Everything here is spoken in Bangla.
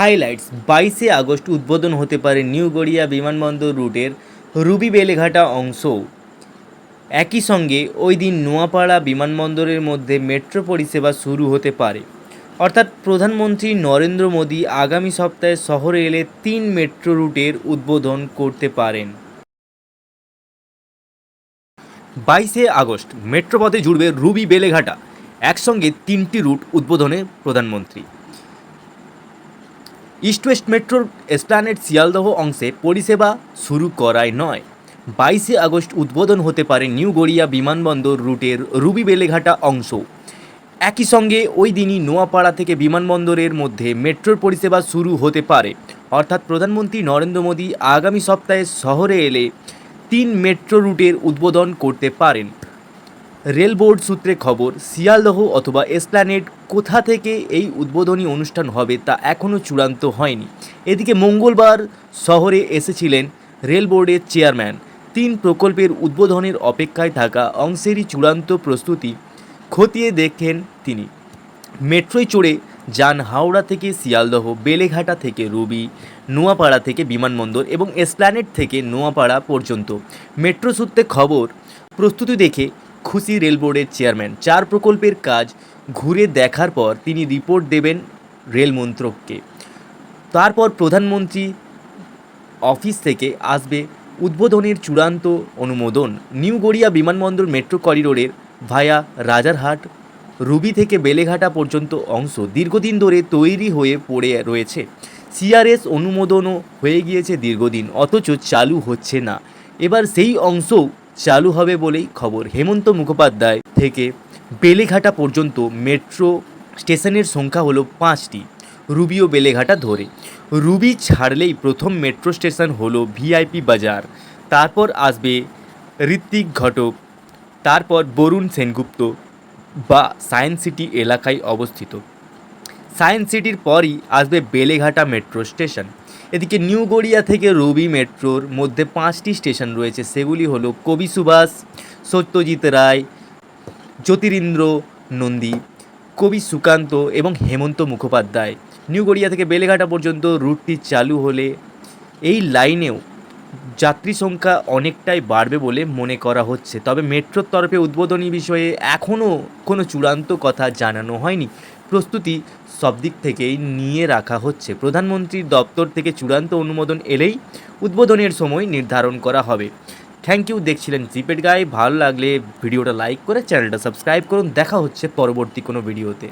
হাইলাইটস বাইশে আগস্ট উদ্বোধন হতে পারে নিউ গড়িয়া বিমানবন্দর রুটের রুবি বেলেঘাটা অংশ। একই সঙ্গে ওই দিন নোয়াপাড়া বিমানবন্দরের মধ্যে মেট্রো পরিষেবা শুরু হতে পারে। অর্থাৎ প্রধানমন্ত্রী নরেন্দ্র মোদী আগামী সপ্তাহে শহরে এলে তিন মেট্রো রুটের উদ্বোধন করতে পারেন। বাইশে আগস্ট মেট্রোপথে জুড়বে রুবি বেলেঘাটা একসঙ্গে তিনটি রুট উদ্বোধনে প্রধানমন্ত্রী। ইস্ট ওয়েস্ট মেট্রোর এসপ্লানেড শিয়ালদহ অংশে পরিষেবা শুরু করায় নয়। বাইশে আগস্ট উদ্বোধন হতে পারে নিউ গড়িয়া বিমানবন্দর রুটের রুবি বেলেঘাটা অংশ। একই সঙ্গে ওই দিনই নোয়াপাড়া থেকে বিমানবন্দরের মধ্যে মেট্রোর পরিষেবা শুরু হতে পারে। অর্থাৎ প্রধানমন্ত্রী নরেন্দ্র মোদী আগামী সপ্তাহে শহরে এলে তিন মেট্রো রুটের উদ্বোধন করতে পারেন। রেল বোর্ড সূত্রে খবর, শিয়ালদহ অথবা এসপ্ল্যানেড কোথা থেকে এই উদ্বোধনী অনুষ্ঠান হবে তা এখনও চূড়ান্ত হয়নি। এদিকে মঙ্গলবার শহরে এসেছিলেন রেল বোর্ডের চেয়ারম্যান। তিন প্রকল্পের উদ্বোধনের অপেক্ষায় থাকা অংশেরই চূড়ান্ত প্রস্তুতি খতিয়ে দেখেন তিনি। মেট্রোয় চড়ে যান হাওড়া থেকে শিয়ালদহ, বেলেঘাটা থেকে রুবি, নোয়াপাড়া থেকে বিমানবন্দর এবং এসপ্ল্যানেড থেকে নোয়াপাড়া পর্যন্ত। মেট্রো সূত্রে খবর, প্রস্তুতি দেখে খুশি রেল বোর্ডের চেয়ারম্যান। চার প্রকল্পের কাজ ঘুরে দেখার পর তিনি রিপোর্ট দেবেন রেল মন্ত্রককে তারপর প্রধানমন্ত্রী অফিস থেকে আসবে উদ্বোধনের চূড়ান্ত অনুমোদন নিউ গড়িয়া বিমানবন্দর মেট্রো করিডোরের ভায়া রাজারহাট, রুবি থেকে বেলেঘাটা পর্যন্ত অংশ দীর্ঘদিন ধরে তৈরি হয়ে পড়ে রয়েছে। সিআরএস অনুমোদনও হয়ে গিয়েছে দীর্ঘদিন, অথচ চালু হচ্ছে না। এবার সেই অংশও চালু হবে বলেই খবর। হেমন্ত মুখোপাধ্যায় থেকে বেলেঘাটা পর্যন্ত মেট্রো স্টেশনের সংখ্যা হলো পাঁচটি। রুবি ও বেলেঘাটা ধরে। রুবি ছাড়লেই প্রথম মেট্রো স্টেশন হলো ভিআইপি বাজার। তারপর আসবে ঋত্বিক ঘটক। তারপর বরুণ সেনগুপ্ত বা সায়েন্স সিটি এলাকায় অবস্থিত। সায়েন্স সিটির পরই আসবে বেলেঘাটা মেট্রো স্টেশন। এদিকে নিউ গড়িয়া থেকে রবি মেট্রোর মধ্যে পাঁচটি স্টেশন রয়েছে। সেগুলি হলো কবি সুভাষ, সত্যজিৎ রায় জ্যোতিরিন্দ্র নন্দী, কবি সুকান্ত এবং হেমন্ত মুখোপাধ্যায়। নিউ গড়িয়া থেকে বেলেঘাটা পর্যন্ত রুটটি চালু হলে এই লাইনেও যাত্রী সংখ্যা অনেকটাই বাড়বে বলে মনে করা হচ্ছে। তবে মেট্রোর তরফে উদ্বোধনী বিষয়ে এখনও কোনো চূড়ান্ত কথা জানানো হয়নি। প্রস্তুতি সব দিক থেকেই নিয়ে রাখা হচ্ছে। প্রধানমন্ত্রীর দপ্তর থেকে চূড়ান্ত অনুমোদন এলেই উদ্বোধনের সময় নির্ধারণ করা হবে। থ্যাংক ইউ দেখছিলেন জিপেড গাই ভালো লাগলে ভিডিওটা লাইক করে চ্যানেলটা সাবস্ক্রাইব করুন। দেখা হচ্ছে পরবর্তী কোনো ভিডিওতে